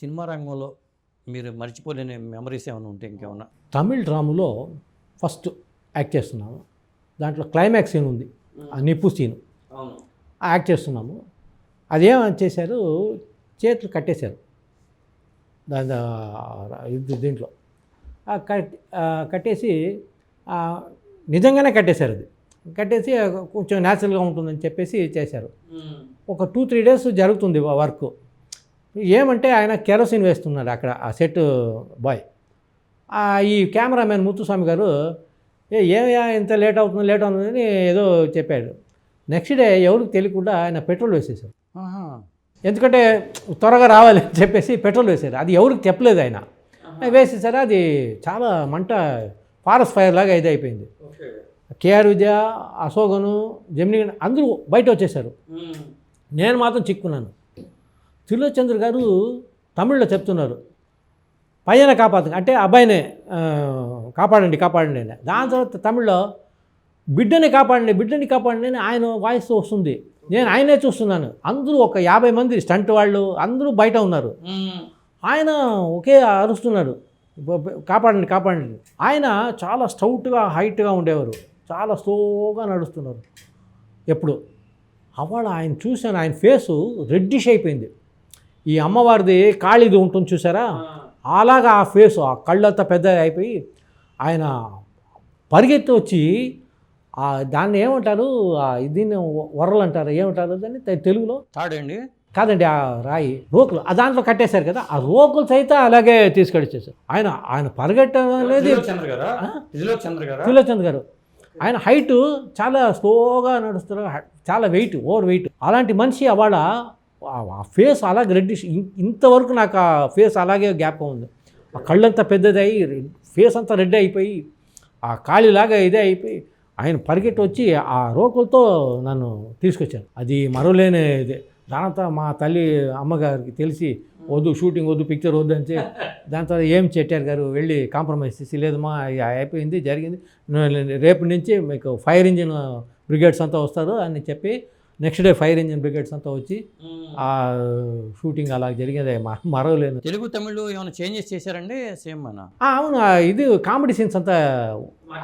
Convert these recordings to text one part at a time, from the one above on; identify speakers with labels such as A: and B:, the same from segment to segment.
A: Cinema రంగంలో మీరు మర్చిపోలేని మెమరీస్ ఏమైనా ఉంటే ఇంకేమన్నా?
B: తమిళ్ డ్రామాలో ఫస్ట్ యాక్ట్ చేస్తున్నాము. దాంట్లో క్లైమాక్స్ సీన్ ఉంది. ఆ నిప్పు సీన్ యాక్ట్ చేస్తున్నాము. అదేం చేశారు? చేతులు కట్టేశారు. దాని దీంట్లో. ఆ కట్ ఆ కట్టేసి ఆ నిజంగానే కట్టేశారు అది. కట్టేసి కొంచెం న్యాచురల్గా ఉంటుందని చెప్పేసి చేశారు. ఒక టూ త్రీ డేస్ జరుగుతుంది వర్క్ ఏమంటే ఆయన కెరోసిన్ వేస్తున్నాడు అక్కడ ఆ సెట్ బాయ్. ఈ కెమెరామెన్ ముత్తుస్వామి గారు ఏ ఏమయ్యా ఇంత లేట్ అవుతుంది లేట్ అవుతుందని ఏదో చెప్పాడు. నెక్స్ట్ డే ఎవరికి తెలియకుండా ఆయన పెట్రోల్ వేసేసారు. ఎందుకంటే త్వరగా రావాలి అని చెప్పేసి పెట్రోల్ వేశారు. అది ఎవరికి చెప్పలేదు ఆయన. వేసేసారు. అది చాలా మంట ఫారెస్ట్ ఫైర్ లాగా ఇది అయిపోయింది. కేఆర్ విద్య అశోకను జమిని అందరూ బయట వచ్చేసారు నేను మాత్రం చిక్కున్నాను. త్రిలోచంద్ర గారు తమిళ్ళో చెప్తున్నారు. పైన కాపాడు అంటే అబ్బాయినే కాపాడండి కాపాడండి అని. దాని తర్వాత తమిళ్ళో బిడ్డని కాపాడండి బిడ్డని కాపాడండి అని ఆయన వాయిస్ వస్తుంది. నేను ఆయనే చూస్తున్నాను. అందరూ ఒక యాభై మంది స్టంట్ వాళ్ళు అందరూ బయట ఉన్నారు. ఆయన ఒకే అరుస్తున్నాడు కాపాడండి కాపాడండి. ఆయన చాలా స్టౌట్గా హైట్గా ఉండేవారు. చాలా స్లోగా నడుస్తున్నారు. ఎప్పుడు? అవాళ ఆయన చూశాను ఆయన ఫేసు రెడ్డిష్ అయిపోయింది. ఈ అమ్మవారిది కాళీది ఉంటుంది చూసారా? అలాగా ఆ ఫేసు ఆ కళ్ళంతా పెద్ద అయిపోయి ఆయన పరిగెత్తి వచ్చి ఆ దాన్ని ఏమంటారు? ఆ దీన్ని వరలు అంటారు. ఏమంటారు దాన్ని? తెలుగులో?
A: తాడండి?
B: కాదండి ఆ రాయి రోకులు. ఆ దాంట్లో కట్టేశారు కదా. ఆ రోకులు సైతం అలాగే తీసుకొచ్చేసారు ఆయన ఆయన పరిగెట్టడం అనేది
A: చంద్ర గారా?
B: ఆయన హైట్ చాలా స్లోగా నడుస్తారు చాలా వెయిట్ ఓవర్ వెయిట్. అలాంటి మనిషి అవాళ ఆ ఫేస్ అలాగే రెడ్డిష్ ఇంతవరకు నాకు ఆ ఫేస్ అలాగే గ్యాప్ ఉంది. ఆ కళ్ళంతా పెద్దదయ్యి ఫేస్ అంతా రెడ్ అయిపోయి ఆ ఖాళీలాగా ఇదే అయిపోయి ఆయన పరిగెట్టి వచ్చి ఆ రోకులతో నన్ను తీసుకొచ్చాను అది మరవలేని ఇదే. దానంతా మా తల్లి అమ్మగారికి తెలిసి వద్దు షూటింగ్ వద్దు పిక్చర్ వద్దు అని చెప్పి దాని తర్వాత ఏం చెట్టారు గారు? వెళ్ళి కాంప్రమైజ్ చేసి లేదమ్మా అయిపోయింది జరిగింది. రేపు నుంచి మీకు ఫైర్ ఇంజిన్ బ్రిగేడ్స్ అంతా వస్తారు అని చెప్పి next day fire engine brigades అంతా వచ్చి ఆ షూటింగ్ అలా జరిగేది మరవలేను.
A: తెలుగు తమిళ్ ఏమైనా చేంజెస్ చేశారండి? సేమ్ మన
B: ఆ, అవును ఇది కామెడీ సీన్స్ అంతా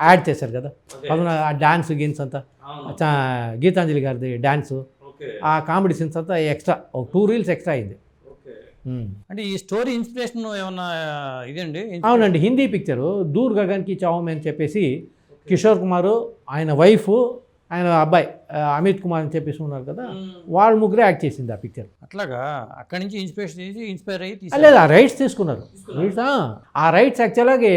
B: యాడ్ చేశారు కదా. అవును ఆ డాన్స్ గీన్స్ అంతా. చా- గీతాంజలి గారిది డాన్స్. ఆ కామెడీ సీన్స్ అంతా ఎక్స్ట్రా ఒక టూ రీల్స్ ఎక్స్ట్రా అయింది.
A: అంటే ఈ స్టోరీ ఇన్స్పిరేషన్ ఏమన్నా ఇదండి?
B: అవునండి హిందీ పిక్చరు. దూర్ గగన్కి చావమే అని చెప్పేసి కిషోర్ కుమారు ఆయన వైఫ్ ఆయన అబ్బాయి అమిత్ కుమార్ అని చెప్పేసి ఉన్నారు కదా వాళ్ళు ముగ్గురే యాక్ట్ చేసింది ఆ పిక్చర్
A: అట్లాగా అక్కడి నుంచి ఇన్స్పిరేషన్ చేసి ఇన్స్పైర్ అయ్యి.
B: లేదు ఆ రైట్స్ తీసుకున్నారు. ఆ, రైట్స్ యాక్చువల్గా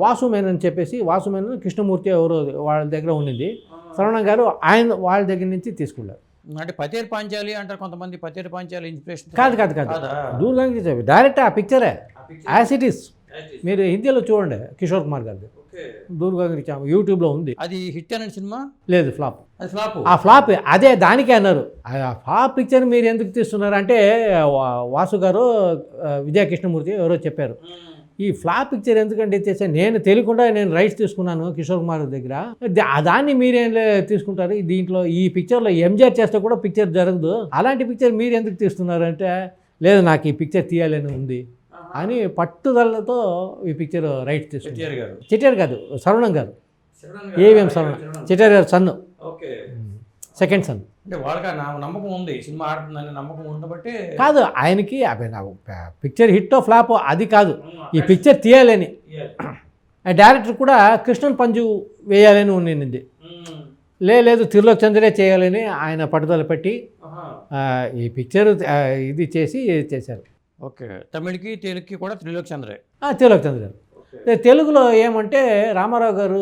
B: వాసు మేనన్ అని చెప్పేసి వాసు మేనన్ కృష్ణమూర్తి ఎవరో వాళ్ళ దగ్గర ఉండింది. శరవణ గారు ఆయన వాళ్ళ దగ్గర నుంచి తీసుకున్నారు.
A: అంటే పతేరు పాంచాలి అంటారు కొంతమంది పతేరు పాంచాలి ఇన్స్పిరేషన్
B: కాదు కాదు కాదు.
A: కాదా?
B: దూర్ గగన్కి డైరెక్ట్ ఆ పిక్చరే యాజ్ ఇట్ ఈస్ మీరు హిందీలో చూడండి కిషోర్ కుమార్ గారిది. దూర్ గగన్కి చావ యూట్యూబ్లో ఉంది.
A: అది హిట్ అనే సినిమా?
B: లేదు ఫ్లాప్.
A: అది ఫ్లాప్?
B: ఆ ఫ్లాప్ అదే దానికే అన్నారు. ఆ ఫ్లాప్ పిక్చర్ మీరు ఎందుకు తీస్తున్నారు అంటే వాసు గారు విజయ కృష్ణమూర్తి ఎవరో చెప్పారు. ఈ ఫ్లాప్ పిక్చర్ ఎందుకంటే చేసా నేను తెలియకుండా నేను రైట్స్ తీసుకున్నాను కిషోర్ కుమార్ దగ్గర. దాన్ని మీరేం లే- తీసుకుంటారు? దీంట్లో ఈ పిక్చర్లో ఎంజాయ్ చేస్తే కూడా పిక్చర్ జరగదు. అలాంటి పిక్చర్ మీరు ఎందుకు తీస్తున్నారు అంటే లేదు నాకు ఈ పిక్చర్ తీయాలని ఉంది. అని పట్టుదలతో ఈ పిక్చర్ రైట్స్ తీసుకున్నారు
A: గారు.
B: చిట్టారు కాదు సరవణం గారు. ఏవిఎం సరవణం. చిట్టారు గారు. సన్ను.
A: ఓకే.
B: సెకండ్ సన్
A: అంటే వాళ్ళకి నమ్మకం ఉంది సినిమా ఆడుతుందని నమ్మకం ఉండబట్టి
B: కాదు ఆయనకి పిక్చర్ హిట్ ఫ్లాప్ అది కాదు. ఈ పిక్చర్ తీయాలని. ఆ డైరెక్టర్ కూడా కృష్ణన్ పంజు వేయాలని ఉండింది లే లేదు తిరులోక్ చంద్రే చేయాలని ఆయన పట్టుదల పెట్టి ఈ పిక్చర్ ఇది చేసి చేశారు.
A: ఓకే. తమిళకి తెలుగుకి కూడా త్రిలోక్ చంద్రే.
B: తిరులోక్ చంద్ర. తెలుగులో ఏమంటే రామారావు గారు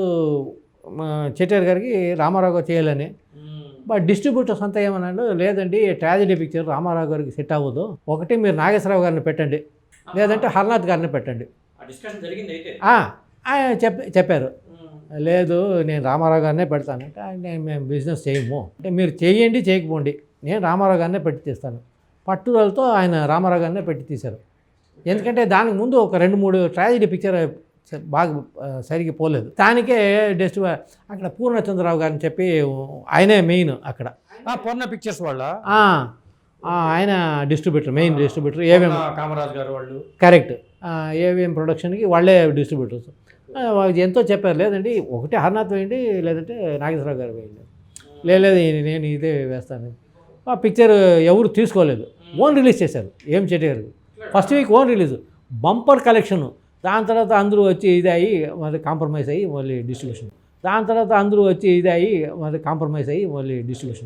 B: చెట్టారు గారికి రామారావు గారు చేయాలని. బట్ డిస్ట్రిబ్యూటర్స్ అంతా ఏమన్నాడు లేదండి ట్రాజడీ పిక్చర్ రామారావు గారికి సెట్ అవ్వదు. ఒకటి మీరు నాగేశ్వరరావు గారిని పెట్టండి. లేదంటే హర్నాథ్ గారిని పెట్టండి. చెప్ చెప్పారు. లేదు నేను రామారావు గారినే పెడతానంటే "ఆ, నేను మేము బిజినెస్ చేయము. అంటే మీరు చేయండి చేయకపోండి. నేను రామారావు గారినే పెట్టి తీస్తాను. పట్టుదలతో ఆయన రామారావు గారినే పెట్టి తీశారు. ఎందుకంటే దానికి ముందు ఒక రెండు మూడు ట్రాజడీ పిక్చర్ బాగా ఆ, సరిగ్గా పోలేదు. దానికే డెస్ట్ అక్కడ పూర్ణచంద్రరావు గారిని చెప్పి ఆయనే మెయిన్ అక్కడ.
A: పూర్ణ పిక్చర్స్ వాళ్ళ?
B: ఆయన డిస్ట్రిబ్యూటర్ మెయిన్ డిస్ట్రిబ్యూటర్ ఏమేమి
A: కామరాజ్ గారు వాళ్ళు.
B: కరెక్ట్ ఏవిఎం ప్రొడక్షన్కి వాళ్ళే డిస్ట్రిబ్యూటర్స్ ఎంతో చెప్పారు లేదండి ఒకటి హర్నాథ్ వేయండి లేదంటే నాగేశ్వరరావు గారు వేయండి. "లే- లేదు నేను ఇదే వేస్తాను. ఆ పిక్చర్ ఎవరు తీసుకోలేదు. ఓన్ రిలీజ్ చేశారు. ఏం చెట్టారు first week own release. Bumper collection. దాని తర్వాత అందరూ వచ్చి ఇది అయ్యి మరి కాంప్రమైజ్ అయ్యి మళ్ళీ డిస్ట్రిబ్యూషన్. దాని తర్వాత అందరూ వచ్చి ఇది అయ్యి మరి కాంప్రమైజ్ అయ్యి మళ్ళీ డిస్ట్రిబ్యూషన్.